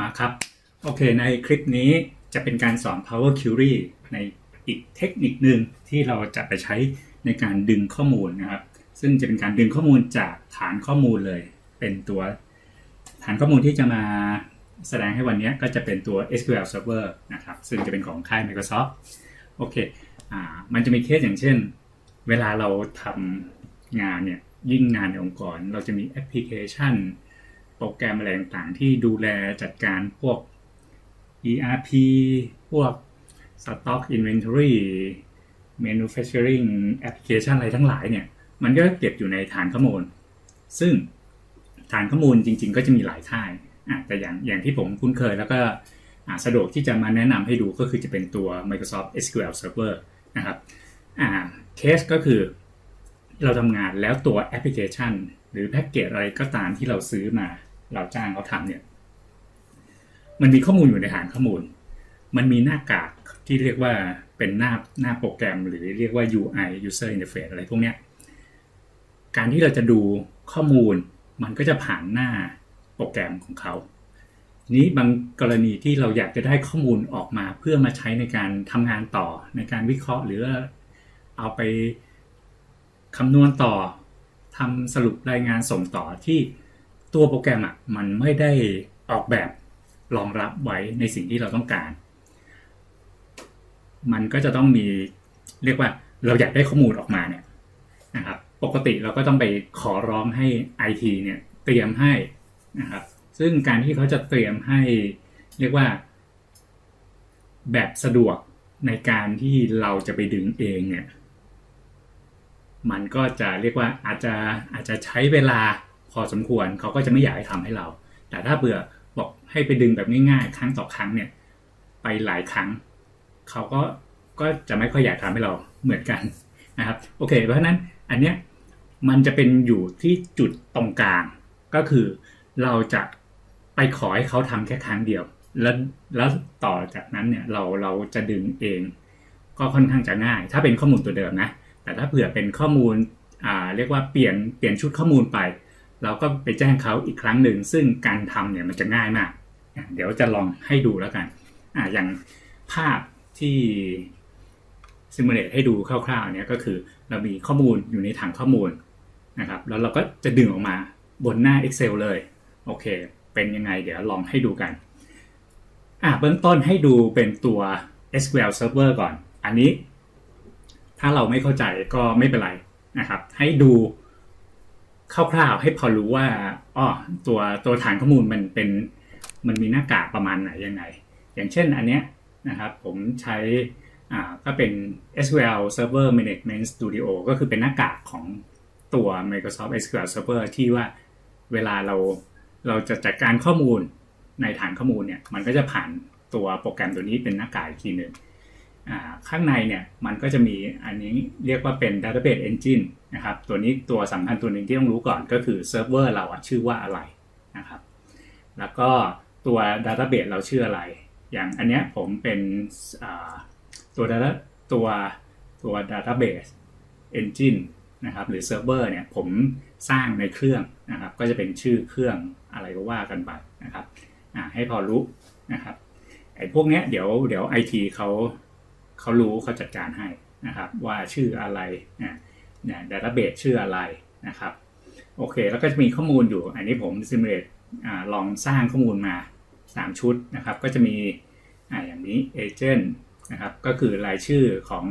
มาครับ โอเค ในคลิปนี้จะเป็นการสอน Power Query ในอีกเทคนิคหนึ่งที่เราจะไปใช้ในการดึงข้อมูลนะครับ ซึ่งจะเป็นการดึงข้อมูลจากฐานข้อมูลเลย เป็นตัวฐานข้อมูลที่จะมาแสดงให้วันนี้ก็จะเป็นตัว SQL Server นะครับ ซึ่งจะเป็นของค่าย Microsoft โอเคอ่ามันจะมีเคสอย่างเช่น เวลาเราทำงานเนี่ยยิ่งงานในองค์กร เราจะมีแอปพลิเคชัน โปรแกรมอะไรต่างๆ ที่ดูแลจัดการพวก ERP พวก Stock Inventory Manufacturing Application อะไรทั้งหลายเนี่ย มันก็เก็บอยู่ในฐานข้อมูล ซึ่งฐานข้อมูลจริง ๆ ก็จะมีหลายท่ายแต่อย่างอย่างที่ผมคุ้นเคยแล้วก็สะดวกที่จะมาแนะนำให้ดูก็คือจะเป็นตัว Microsoft SQL Server นะครับเคสก็คือเราทำงานแล้วตัวแอปพลิเคชัน หรือแพ็กเกจอะไรก็ตามที่เราซื้อมา เราจ้างเขาทำเนี่ย มันมีข้อมูลอยู่ในฐานข้อมูล มันมีหน้ากากที่เรียกว่าเป็นหน้าหน้าโปรแกรม หรือเรียกว่า UI user interface อะไรพวกเนี้ยการที่เราจะดูข้อมูล มันก็จะผ่านหน้าโปรแกรมของเขานี้บางกรณีที่เราอยากจะได้ข้อมูลออกมาเพื่อมาใช้ในการทำงานต่อในการวิเคราะห์ หรือเอาไปคำนวณต่อทำสรุปรายงานส่งต่อที่ ตัวโปรแกรมอะมันไม่ได้ออกแบบรองรับไว้ในสิ่งที่เราต้องการ มันก็จะต้องมีเรียกว่าเราอยากได้ข้อมูลออกมาเนี่ยนะครับปกติเราก็ต้องไปขอร้องให้ IT เนี่ยเตรียมให้นะครับซึ่งการที่เขาจะเตรียมให้เรียกว่า แบบสะดวกในการที่เราจะไปดึงเองเนี่ยมันก็จะเรียกว่าอาจจะอาจจะใช้เวลา พอสมควรเขาก็จะไม่อยากให้ทำให้เรา แต่ถ้าเบื่อบอกให้ไปดึงแบบง่ายๆ ครั้งต่อครั้งเนี่ย ไปหลายครั้ง เขาก็ก็จะไม่ค่อยอยากทำให้เราเหมือนกันนะครับ โอเค เพราะฉะนั้นอันเนี้ยมันจะเป็นอยู่ที่จุดตรงกลาง ก็คือเราจะไปขอให้เขาทำแค่ครั้งเดียว แล้วแล้วต่อจากนั้นเนี่ยเราเราจะดึงเอง ก็ค่อนข้างจะง่าย ถ้าเป็นข้อมูลตัวเดิมนะแต่ถ้าเผื่อเป็นข้อมูลอ่าเรียกว่าเปลี่ยนเปลี่ยนชุดข้อมูลไป เราก็ไปแจ้งเขาอีกครั้งหนึ่ง ซึ่งการทำเนี่ยมันจะง่ายมาก เดี๋ยวจะลองให้ดูแล้วกันอ่าอย่างภาพที่ซิมูเลตให้ดูคร่าวๆเนี่ยก็คือเรามีข้อมูลอยู่ในถังข้อมูลนะครับแล้วเราก็จะดึงออกมาบนหน้า Excel เลยโอเค เป็นยังไง เดี๋ยวลองให้ดูกันอะเบื้องต้นให้ดูเป็นตัว SQL Server ก่อน อันนี้ ถ้าเราไม่เข้าใจก็ไม่เป็นไรนะครับ ให้ดู คร่าวๆให้พอรู้ว่าอ๋อตัวตัวฐานข้อมูลมันเป็นมันมีหน้ากากประมาณไหนยังไง อย่างเช่นอันเนี้ยนะครับผมใช้อ่าก็เป็น SQL Server Management Studio ก็คือเป็นหน้ากากของตัว Microsoft SQL Server ที่ว่าเวลาเราเราจะจัดการข้อมูลในฐานข้อมูลเนี่ยมันก็จะผ่านตัวโปรแกรมตัวนี้เป็นหน้ากากอีกทีหนึ่ง ข้างในเนี่ยมันก็จะมีอันนี้เรียกว่าเป็น Database Engine นะครับตัวนี้ตัวสำคัญตัวหนึ่งที่ต้องรู้ก่อนก็คือเซิร์ฟเวอร์เราชื่อว่าอะไรนะครับแล้วก็ตัว Database เราชื่ออะไร อย่างอันเนี้ยผมเป็นตัว data ตัวตัว Database Engine นะครับหรือเซิร์ฟเวอร์เนี่ยผมสร้างในเครื่องนะครับก็จะเป็นชื่อเครื่องอะไรก็ว่ากันไปนะครับให้พอรู้นะครับไอ้พวกเนี้ยเดี๋ยวเดี๋ยวไอทีเขา เขารู้เขาจัดการให้นะครับว่าชื่ออะไรเนี่ยเนี่ยดัตเตอร์เบสชื่ออะไรนะครับโอเค แล้วก็จะมีข้อมูลอยู่ อันนี้ผมซิมูเลตลองสร้างข้อมูลมา 3 ชุดนะครับ ก็จะมีออย่างนี้เอเจนต์นะครับก็คือรายชื่อของ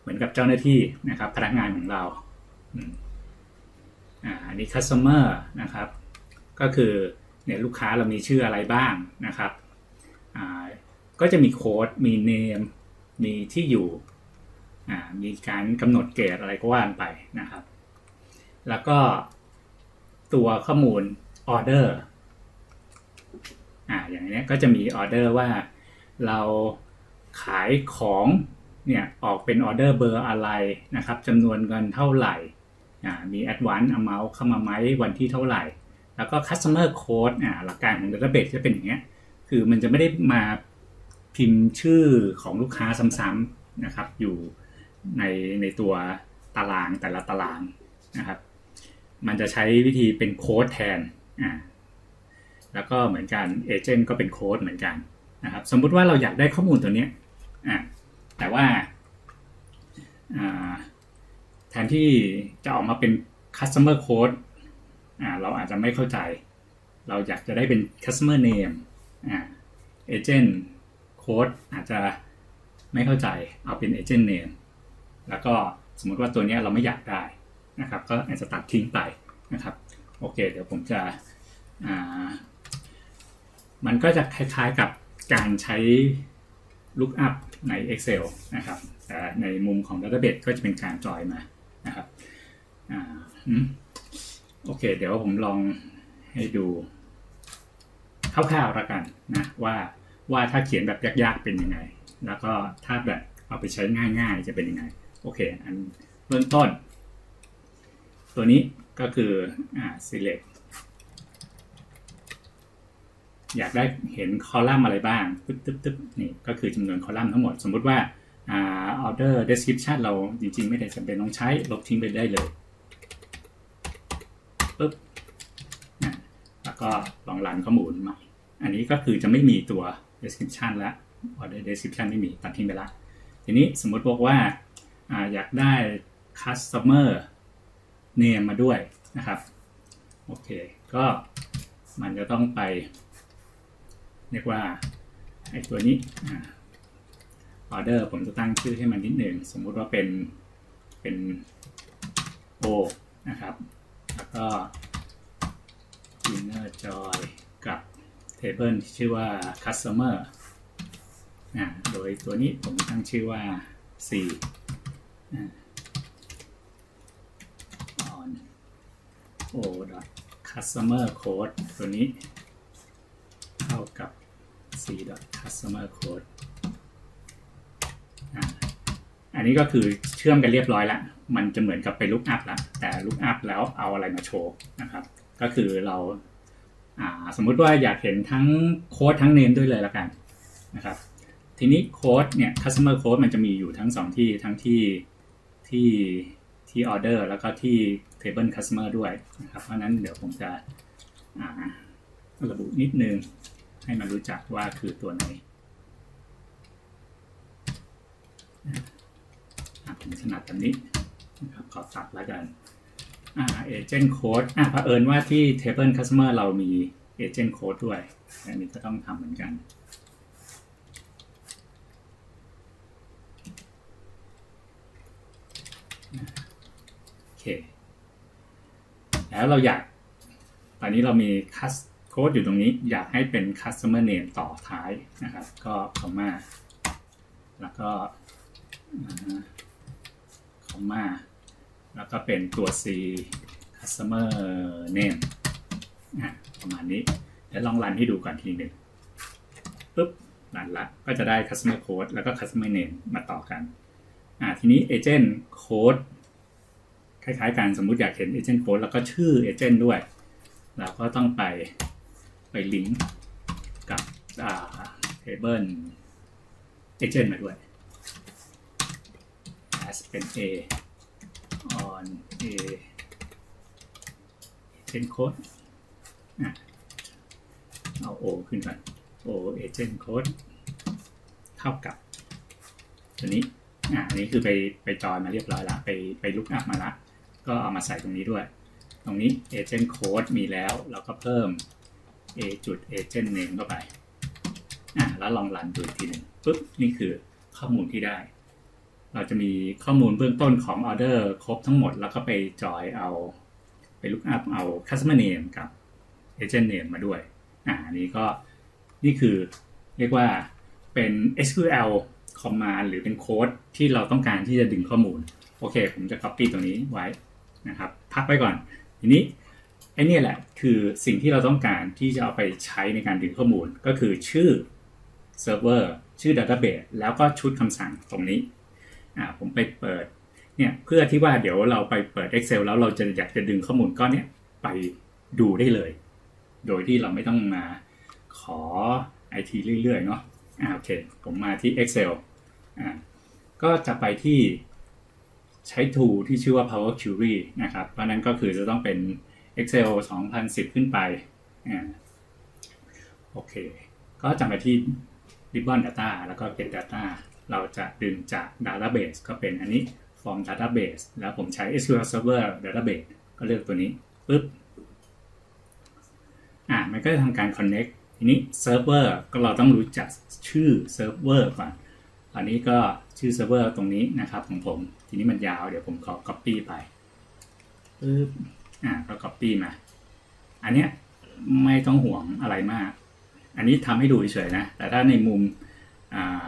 เหมือนกับเจ้าหน้าที่นะครับพนักงานของเราอันนี้ customer นะครับ ก็คือเนี่ยลูกค้าเรามีชื่ออะไรบ้างนะครับ ก็จะมีโค้ดมีเนมมีที่อยู่มีการกำหนดเกรดอะไรก็ว่านไปนะครับ แล้วก็ตัวข้อมูลออเดอร์อ่าอย่างนี้ก็จะมีออเดอร์ว่าเราขายของเนี่ยออกเป็นออเดอร์เบอร์อะไรนะครับจำนวนเงินเท่าไหร่อ่ามี advance amount เข้ามาไหมวันที่เท่าไหร่ แล้วก็ customer code อ่าหลักการของ database จะเป็นอย่างเงี้ยคือมันจะไม่ได้มา พิมพ์ชื่อของลูกค้าซ้ำๆนะครับ อยู่ในในตัวตารางแต่ละตารางนะครับ มันจะใช้วิธีเป็นโค้ดแทนอ่าแล้วก็เหมือนกันเอเจนต์ก็เป็นโค้ดเหมือนกันนะครับ สมมุติว่าเราอยากได้ข้อมูลตัวเนี้ยอะแต่ว่าอ่าแทนที่จะออกมาเป็น customer code อ่าเราอาจจะไม่เข้าใจ เราอยากจะได้เป็น customer name อ่า agent code อาจจะไม่เข้าใจเอาเป็น agent name แล้วก็สมมติว่าตัวนี้เราไม่อยากได้นะครับ ก็อาจจะตัดทิ้งไปนะครับ โอเค เดี๋ยวผมจะ มันก็จะคล้ายๆกับการใช้ lookup ใน Excel นะครับ แต่ในมุมของ Database ก็จะเป็นการจอยมานะครับอโอเค เดี๋ยวผมลองให้ดูคร่าวๆแล้วกันนะว่า ว่าถ้าเขียนแบบยากๆเป็นยังไง แล้วก็ถ้าแบบเอาไปใช้ง่ายๆจะเป็นยังไง โอเค อันเบื้องต้น ตัวนี้ก็คืออ่า select อยากได้เห็นคอลัมน์อะไรบ้างตึ๊บตึ๊บตึ๊บนี่ก็คือจำนวนคอลัมน์ทั้งหมด สมมุติว่าอ่า order description เราจริงๆ ไม่ได้จำเป็นต้องใช้ ลบทิ้งไปได้เลยปึ๊บนะแล้วก็ลองรันข้อมูลใหม่อันนี้ก็คือจะไม่มีตัว description แล้ว order description ไม่มีตัดทิ้งไปละ ทีนี้สมมติบอกว่าอยากได้ customer name มาด้วยนะครับ โอเค ก็มันจะต้องไป เรียกว่าไอ้ตัวนี้ออเดอร์ผมจะตั้งชื่อให้มันนิดหนึ่ง สมมุติว่าเป็นเป็น O นะครับ แล้วก็ inner joy table ที่ชื่อว่า customer อ่าโดยตัวนี้ผมตั้งชื่อว่า C อ่า on o customer code ตัวนี้เท่ากับ c customer code อันนี้ก็คือเชื่อมกันเรียบร้อยล้วมันจะเหมือนกับไปลุกอัพล้วแต่ลุกอัพแล้วเอาอะไรมาโชว์นะครับ ก็คือเรา สมมุติว่าอยากเห็นทั้งโค้ดทั้งเนมด้วยเลยละกันนะครับ ทีนี้โค้ดเนี่ย customer code มันจะมีอยู่ทั้งสองที่ทั้งที่ที่ที่ออเดอร์แล้วก็ที่ table customer ด้วยนะครับ เพราะนั้นเดี๋ยวผมจะระบุนิดนึงให้มันรู้จักว่าคือตัวไหนอะผมถนัดแบบนี้นะครับขอตัดแล้วกัน เอ่า agent code อ่าเผอิญว่าที่ table customer เรามี agent code ด้วย อันนี้ก็ต้องทำเหมือนกัน โอเค แล้วเราอยาก ตอนนี้เรามีคัสโค้ดอยู่ตรงนี้ อยากให้เป็น customer name ต่อท้ายนะครับ ก็คอมมา แล้วก็คอมมา แล้วก็เป็นตัว C customer name อะประมาณนี้เดี๋ยวลองรันให้ดูก่อนทีหนึ่งปุ๊บรันละก็จะได้ customer code แล้วก็ customer name มาต่อกันอ่าทีนี้ agent code คล้ายๆกันสมมุติอยากเห็น agent code แล้วก็ชื่อ agent ด้วย เราก็ต้องไปไปลิงก์กับอ่า table agent มาด้วย as เป็น a on a agent code เอา o ขึ้นก่อน o agent code เท่ากับ ตัวนี้อ่าอันนี้คือไปไปจอยมาเรียบร้อยละไปไปลุกอัพมาละก็เอามาใส่ตรงนี้ด้วย ตรงนี้ agent code มีแล้วเราก็เพิ่ม a จุด agent name เข้าไปอ่าแล้วลองรันดูอีกทีหนึ่งปุ๊บนี่คือข้อมูลที่ได้ เราจะมีข้อมูลเบื้องต้นของออเดอร์ครบทั้งหมด แล้วก็ไปจอยเอาไปลุกอัพเอา customer name กับ agent name มาด้วย อ่านนี้ก็นี่คือเรียกว่าเป็น SQL command หรือเป็นโค้ดที่เราต้องการที่จะดึงข้อมูล โอเค ผมจะ copy ตรงนี้ไว้นะครับ พักไว้ก่อน ทีนี้ไอ้นี่แหละคือสิ่งที่เราต้องการที่จะเอาไปใช้ในการดึงข้อมูลก็คือชื่อเซิร์ฟเวอร์ชื่อ Database แล้วก็ชุดคำสั่งตรงนี้ อ่าผมไปเปิดเนี่ยเพื่อที่ว่าเดี๋ยวเราไปเปิด Excel แล้วเราจะอยากจะดึงข้อมูลก้อนเนี้ยไปดูได้เลย โดยที่เราไม่ต้องมาขอ IT เรื่อยๆเนาะอ่าโอเค ผมมาที่ Excel อ่าก็จะไปที่ใช้ tool ที่ชื่อว่า Power Query นะครับ เพราะนั้นก็คือจะต้องเป็น Excel 2010 ขึ้นไปอ่าโอเค ก็จะมาที่ Ribbon Data แล้วก็ Get Data เราจะดึงจาก Database ก็เป็นอันนี้ From Database แล้วผมใช้ SQL Server Database ก็เลือกตัวนี้ปุ๊บอะมันก็จะทำการ connect ทีนี้ server ก็เราต้องรู้จักชื่อ server ก่อนอันนี้ก็ชื่อ server ตรงนี้นะครับของผม ทีนี้มันยาวเดี๋ยวผมขอ copy ไปปึ๊บอะก็ copy มา อันเนี้ยไม่ต้องห่วงอะไรมาก อันนี้ทำให้ดูเฉยๆนะ แต่ถ้าในมุมอ่า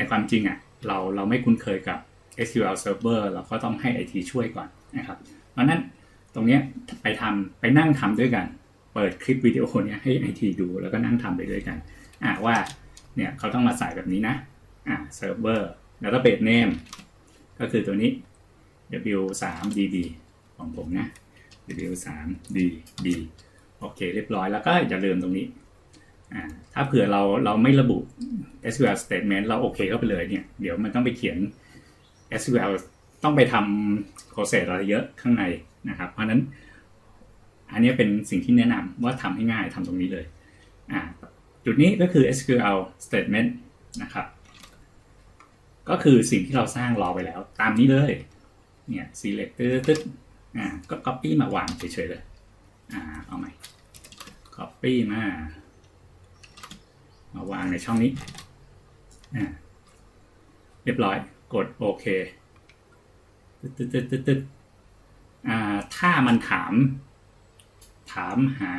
ในความจริงอะเราเราไม่คุ้นเคยกับ SQL Server เราก็ต้องให้ IT ช่วยก่อนนะครับ เพราะนั้นตรงนี้ไปทำไปนั่งทำด้วยกัน เปิดคลิปวิดีโอเนี้ยให้ IT ดูแล้วก็นั่งทำไปด้วยกันอะว่าเนี่ยเขาต้องมาใส่แบบนี้นะอะ Server Database Name ก็คือตัวนี้ W3DB ของผมนะ W3DB โอเคเรียบร้อยแล้วก็อย่าลืมตรงนี้ ถ้าเผื่อเราเราไม่ระบุ SQL statement เราโอเคเข้าไปเลยเนี่ย เดี๋ยวมันต้องไปเขียน SQL ต้องไปทำ process อะไรเยอะข้างในนะครับ เพราะนั้น อันนี้เป็นสิ่งที่แนะนำว่าทำให้ง่ายทำตรงนี้เลย จุดนี้ก็คือ SQL statement นะครับ ก็คือสิ่งที่เราสร้างรอไปแล้ว ตามนี้เลย เนี่ย select ตึ๊ดตึ๊ดอ่าก็ copy มาวางเฉยๆเลย อ่า เอาใหม่ copy มา มาวางในช่องนี้ เรียบร้อย กดโอเคตึ๊ดตึ๊ดตึ๊ดตึ๊ดถ้ามันถาม ถามหา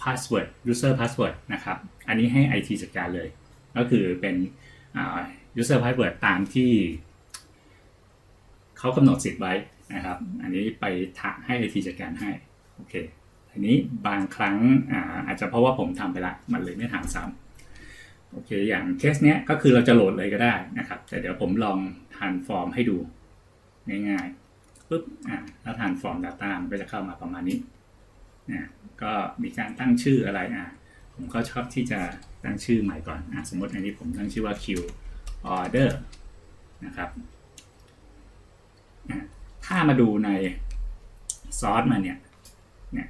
password user password นะครับ อันนี้ให้ IT จัดการเลย ก็คือเป็น user password ตามที่เขากำหนดสิทธิ์ไว้นะครับ อันนี้ไปทะให้ IT จัดการให้ โอเค ทีนี้บางครั้งอาอาจจะเพราะว่าผมทำไปละ มันเลยไม่ถามซ้ำโอเค อย่างเคสเนี้ยก็คือเราจะโหลดเลยก็ได้นะครับ แต่เดี๋ยวผมลองทานฟอร์มให้ดูง่ายๆปุ๊บอ่าแล้วทานฟอร์ม Data มันก็จะเข้ามาประมาณนี้นะก็มีการตั้งชื่ออะไรอะผมก็ชอบที่จะตั้งชื่อใหม่ก่อนอะสมมติอันนี้ผมตั้งชื่อว่า Q order นะครับอะถ้ามาดูในซอสมาเนี่ย เนี่ย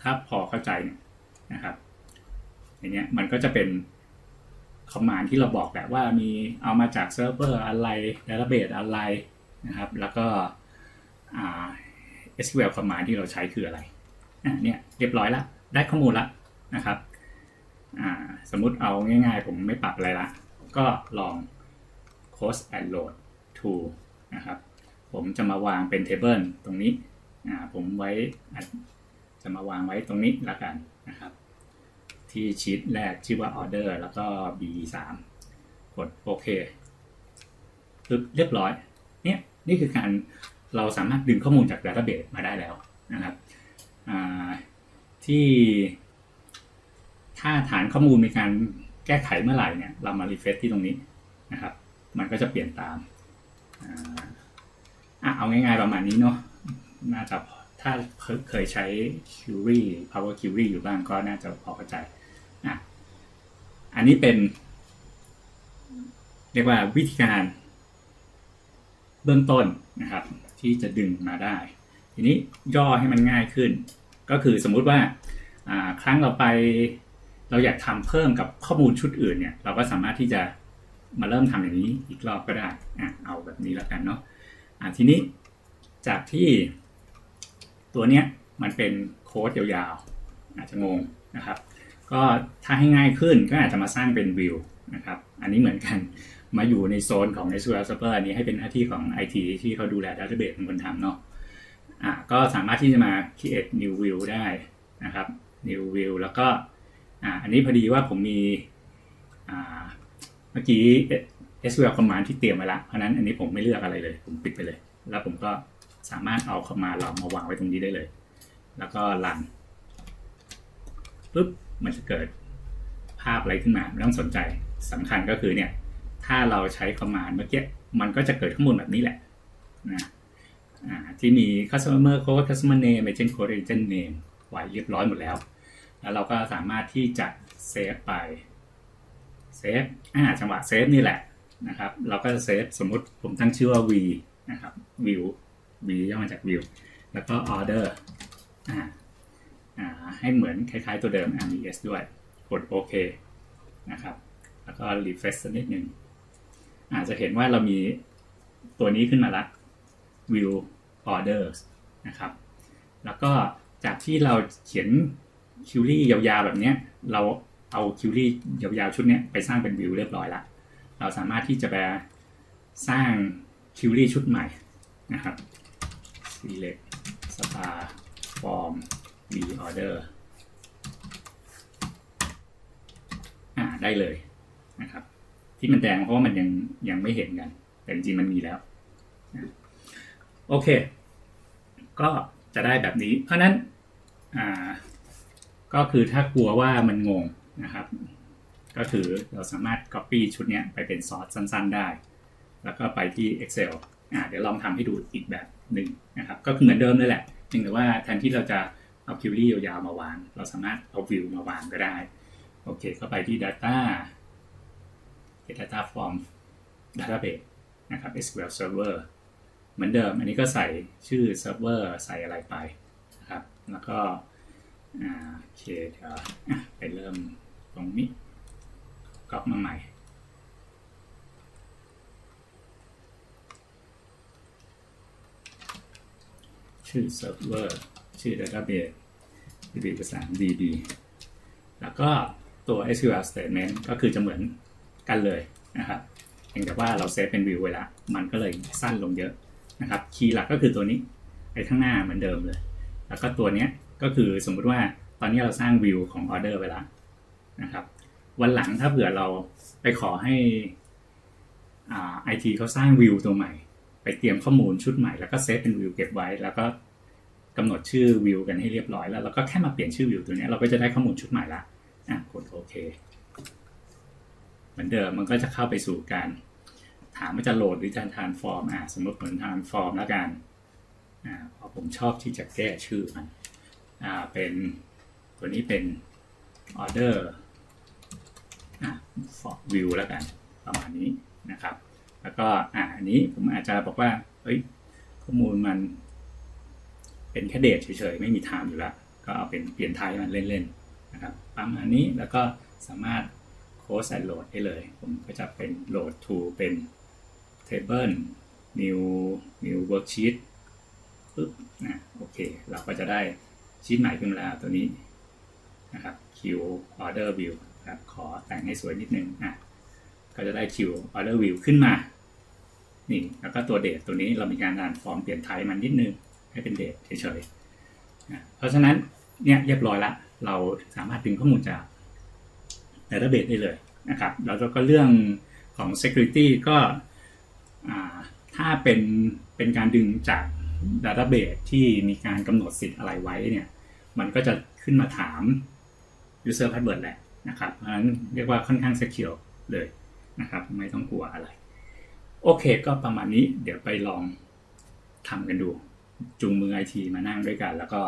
ถ้าพอเข้าใจเนี่ยนะครับอย่างเงี้ยมันก็จะเป็นคอมมานด์ที่เราบอกแหละว่ามีเอามาจากเซิร์ฟเวอร์อะไรดัตเตอร์เบสอะไรนะครับ แล้วก็อ่า SQL คอมมานด์ที่เราใช้คืออะไรเนี่ยเรียบร้อยแล้วได้ข้อมูลแล้วนะครับสมมุติเอาง่ายๆ ผมไม่ปรับอะไรละ ก็ลอง Close and Load to นะครับ ผมจะมาวางเป็น Table ตรงนี้ผมไว้อะ จะมาวางไว้ตรงนี้ละกันนะครับ ที่ชีตแรกชื่อว่า Order แล้วก็ B3 กดโอเคปึ๊บเรียบร้อย เนี่ยนี่คือการเราสามารถดึงข้อมูลจาก Database มาได้แล้วนะครับที่ถ้าฐานข้อมูลมีการแก้ไขเมื่อไหร่เนี่ยเรามารีเฟซที่ตรงนี้นะครับ มันก็จะเปลี่ยนตามอ่าอะเอาง่ายๆประมาณนี้เนาะน่าจะพอ ถ้าเคยใช้ Query Power Query อยู่บ้างก็น่าจะพอเข้าใจอะอันนี้เป็น เรียกว่าวิธีการ เบื้องต้นนะครับ ที่จะดึงมาได้ ทีนี้ย่อให้มันง่ายขึ้น ก็คือสมมุติว่าครั้งเราไปเราอยากทำเพิ่มกับข้อมูลชุดอื่นเนี่ย เราก็สามารถที่จะมาเริ่มทำอย่างนี้อีกรอบก็ได้อะเอาแบบนี้แล้วกันเนาะะทีนี้จากที่ ตัวเนี้ยมันเป็นโค้ดยาวๆ อาจจะงงนะครับ ก็ถ้าให้ง่ายขึ้นก็อาจจะมาสร้างเป็นวิวนะครับ อันนี้เหมือนกัน มาอยู่ในโซนของ SQL Server อันนี้ให้เป็นหน้าที่ของ IT ที่เขาดูแล Database เป็นคนทำเนาะอะก็สามารถที่จะมา create new view ได้นะครับ new view แล้วก็อะอันนี้พอดีว่าผมมีอ่าเมื่อกี้ SQL command ที่เตรียมไว้ละเพราะฉะนั้นอันนี้ผมไม่เลือกอะไรเลย ผมปิดไปเลย แล้วผมก็ สามารถเอาเข้ามาเรามาวางไว้ตรงนี้ได้เลย แล้วก็รันปุ๊บมันจะเกิดภาพอะไรขึ้นมาไม่ต้องสนใจสำคัญก็คือเนี่ยถ้าเราใช้คอมมานด์เมื่อกี้มันก็จะเกิดข้อมูลแบบนี้แหละนะที่มี customer code customer name agent code agent name ไว้เรียบร้อยหมดแล้ว แล้วเราก็สามารถที่จะเซฟไปเซฟอ่าจังหวะเซฟนี่แหละนะครับ เราก็จะเซฟสมมติผมตั้งชื่อว่า v นะครับ view v ย่อมาจาก view แล้วก็ order อ่าอ่าให้เหมือนคล้ายๆตัวเดิม RMS ด้วย กดโอเคนะครับ แล้วก็ refresh สักนิดหนึ่งอาจจะเห็นว่าเรามีตัวนี้ขึ้นมาละ view orders นะครับ แล้วก็จากที่เราเขียนคิวรี่ยาวๆแบบนี้เราเอาคิวรี่ยาวๆชุดนี้ไปสร้างเป็นวิวเรียบร้อยละเราสามารถที่จะไปสร้างคิวรี่ชุดใหม่นะครับ select star form reorder อ่าได้เลยนะครับ ที่มันแดงเพราะว่ามันยังยังไม่เห็นกัน แต่จริงมันมีแล้ว โอเค ก็จะได้แบบนี้ เพราะนั้นอ่าก็คือถ้ากลัวว่ามันงงนะครับ ก็คือเราสามารถ Copy ชุดเนี้ยไปเป็นซอสสั้นๆได้ แล้วก็ไปที่ Excel เดี๋ยวลองทำให้ดูอีกแบบหนึ่งนะครับ ก็คือเหมือนเดิมเลยแหละเพียงแต่ว่าแทนที่เราจะเอาคิวรี่ยาวๆมาวาง เราสามารถเอาวิวมาวางก็ได้ โอเค ก็ไปที่ Data Data From Database นะครับ SQL Server เหมือนเดิม อันนี้ก็ใส่ชื่อเซิร์ฟเวอร์ใส่อะไรไปนะครับ แล้วก็โอเคเดี๋ยวไปเริ่มตรงนี้ก๊อปมาใหม่ ชื่อเซิร์ฟเวอร์ชื่อ Database DB ภาษา DB แล้วก็ตัว SQL statement ก็คือจะเหมือนกันเลยนะครับเพียงแต่ว่าเราเซฟเป็นวิวไว้แล้วมันก็เลยสั้นลงเยอะนะครับคีย์หลักก็คือตัวนี้ไอ้ข้างหน้าเหมือนเดิมเลย แล้วก็ตัวเนี้ยก็คือสมมุติว่าตอนนี้เราสร้างวิวของออเดอร์ไว้แล้วนะครับวันหลังถ้าเผื่อเราไปขอให้ไอทีเขาสร้างวิวตัวใหม่ ไปเตรียมข้อมูลชุดใหม่แล้วก็เซฟเป็นวิวเก็บไว้ แล้วก็กำหนดชื่อวิวกันให้เรียบร้อยแล้วเราก็แค่มาเปลี่ยนชื่อวิวตัวนี้เราก็จะได้ข้อมูลชุดใหม่ละอะกดโอเคเหมือนเดิมมันก็จะเข้าไปสู่การ ถามว่าจะโหลดหรือจะทานฟอร์มอะสมมติเหมือนทานฟอร์มแล้วกันอ่าพราะผมชอบที่จะแก้ชื่อมันอ่าเป็นตัวนี้เป็นออเดอร์อะวิวแล้วกันประมาณนี้นะครับ แล้วก็อ่าอันนี้ผมอาจจะบอกว่าเฮ้ยข้อมูลมัน เป็นแค่เดทเฉยๆ ไม่มีไทม์อยู่แล้วก็เอาเป็นเปลี่ยนไทม์มันเล่นๆนะครับประมาณนี้แล้วก็สามารถโค้ดใส่โหลดได้เลย ผมก็จะเป็นโหลด to เป็น table new new worksheet ปึ๊บนะโอเค เราก็จะได้ชีตใหม่ขึ้นมาแล้วตัวนี้นะครับ Q order view ครับขอแต่งให้สวยนิดนึงอะ ก็จะได้ Q order view ขึ้นมา นี่แล้วก็ตัวเดทตัวนี้เรามีการอ่านฟอร์มเปลี่ยนไทป์มันนิดนึง ให้เป็นเดทเฉยๆนะเพราะฉะนั้นเนี่ยเรียบร้อยละ เราสามารถดึงข้อมูลจาก Database ได้เลยนะครับแล้วก็เรื่องของ Security ก็ถ้าเป็นเป็นการดึงจาก Database ที่มีการกำหนดสิทธิ์อะไรไว้เนี่ย มันก็จะขึ้นมาถาม User Password แหละนะครับ เพราะฉะนั้นเรียกว่าค่อนข้าง secure เลย นะครับ ไม่ต้องกลัวอะไร โอเค ก็ประมาณนี้เดี๋ยวไปลองทำกันดู จูงมือไอทีมานั่งด้วยกัน แล้วก็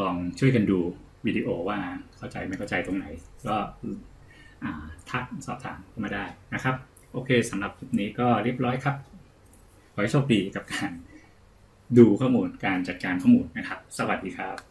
ลองช่วยกันดูวิดีโอว่าเข้าใจไม่เข้าใจตรงไหน ก็ทักสอบถามมาได้นะครับ โอเคสำหรับคลิปนี้ก็เรียบร้อยครับ ขอให้โชคดีกับการดูข้อมูลการจัดการข้อมูลนะครับ สวัสดีครับ